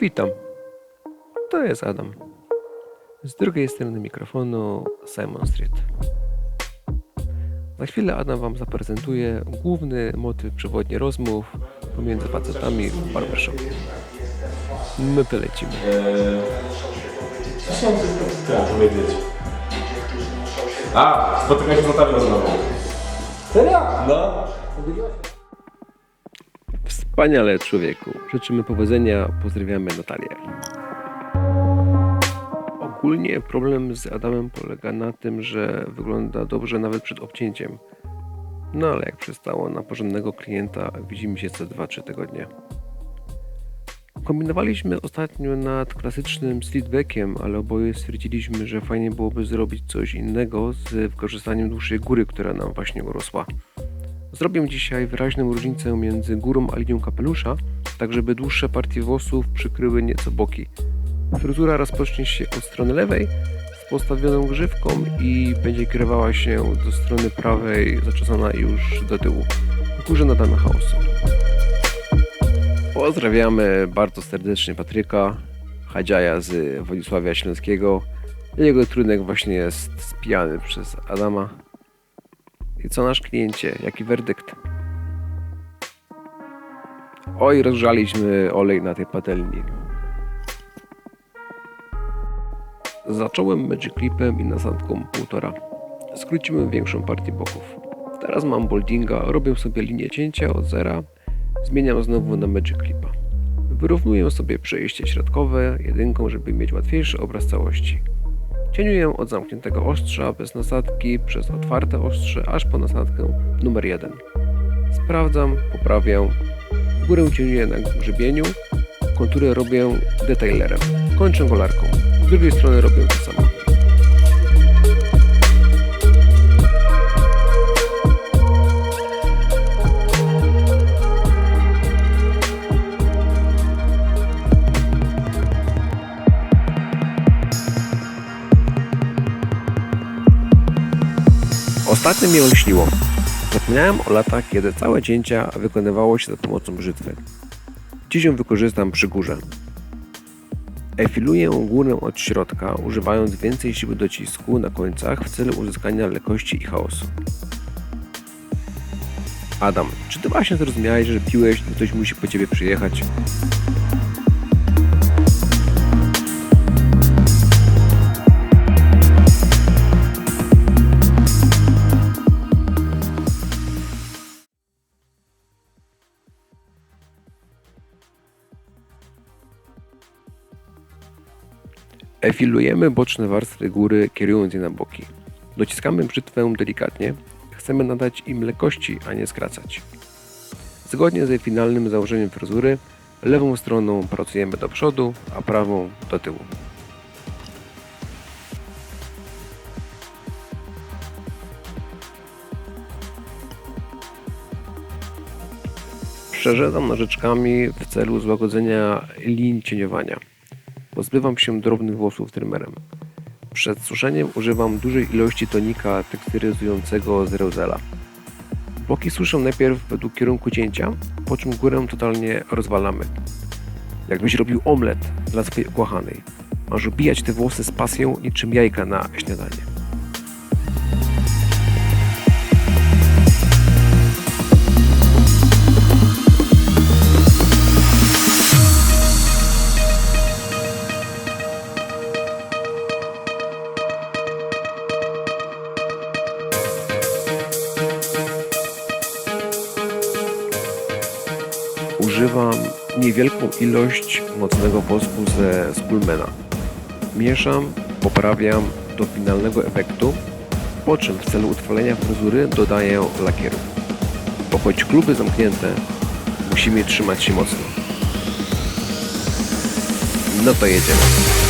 Witam. To jest Adam. Z drugiej strony mikrofonu Simon Street. Za chwilę Adam Wam zaprezentuje główny motyw przewodni rozmów pomiędzy facetami w barbershopie. My polecimy. Co chciałem tylko powiedzieć? A, spotykać się z Natalią znowu. Serio? No. Wspaniale człowieku. Życzymy powodzenia. Pozdrawiamy Natalię. Ogólnie problem z Adamem polega na tym, że wygląda dobrze nawet przed obcięciem. No ale jak przystało na porządnego klienta, widzimy się co 2-3 tygodnie. Kombinowaliśmy ostatnio nad klasycznym slitbackiem, ale oboje stwierdziliśmy, że fajnie byłoby zrobić coś innego z wykorzystaniem dłuższej góry, która nam właśnie urosła. Zrobię dzisiaj wyraźną różnicę między górą a linią kapelusza, tak żeby dłuższe partie włosów przykryły nieco boki. Fryzura rozpocznie się od strony lewej z postawioną grzywką i będzie kierowała się do strony prawej, zaczesana już do tyłu. W górze nadamy chaosu. Pozdrawiamy bardzo serdecznie Patryka, Hadziaja z Władysławia Śląskiego. Jego trunek właśnie jest spijany przez Adama. I co nasz kliencie? Jaki werdykt? Oj, rozgrzaliśmy olej na tej patelni. Zacząłem Magic Clipem i nasadką półtora. Skrócimy większą partię boków. Teraz mam boldinga, robię sobie linię cięcia od zera, zmieniam znowu na Magic Clipa. Wyrównuję sobie przejście środkowe jedynką, żeby mieć łatwiejszy obraz całości. Cieniuję od zamkniętego ostrza bez nasadki przez otwarte ostrze aż po nasadkę numer 1. Sprawdzam, poprawiam. Górę cieniuję na grzebieniu, konturę robię detailerem. Kończę golarką. Z drugiej strony robię to samo. Ostatnio mi olśniło. Zapomniałem o latach, kiedy całe cięcia wykonywało się za pomocą brzytwy. Dziś ją wykorzystam przy górze. Efiluję górę od środka, używając więcej siły docisku na końcach w celu uzyskania lekkości i chaosu. Adam, czy ty właśnie zrozumiałeś, że piłeś i ktoś musi po ciebie przyjechać? Efilujemy boczne warstwy góry, kierując je na boki. Dociskamy brzytwę delikatnie. Chcemy nadać im lekkości, a nie skracać. Zgodnie z finalnym założeniem fryzury, lewą stroną pracujemy do przodu, a prawą do tyłu. Przerzedzam nożyczkami w celu złagodzenia linii cieniowania. Pozbywam się drobnych włosów trymerem. Przed suszeniem używam dużej ilości tonika teksturyzującego z Reuzela. Boki suszę najpierw według kierunku cięcia, po czym górę totalnie rozwalamy. Jakbyś robił omlet dla swojej ukochanej. Masz ubijać te włosy z pasją niczym jajka na śniadanie. Używam niewielką ilość mocnego wosku ze Skulmena. Mieszam, poprawiam do finalnego efektu, po czym w celu utrwalenia fryzury dodaję lakieru. Bo choć kluby zamknięte, musimy trzymać się mocno. No to jedziemy.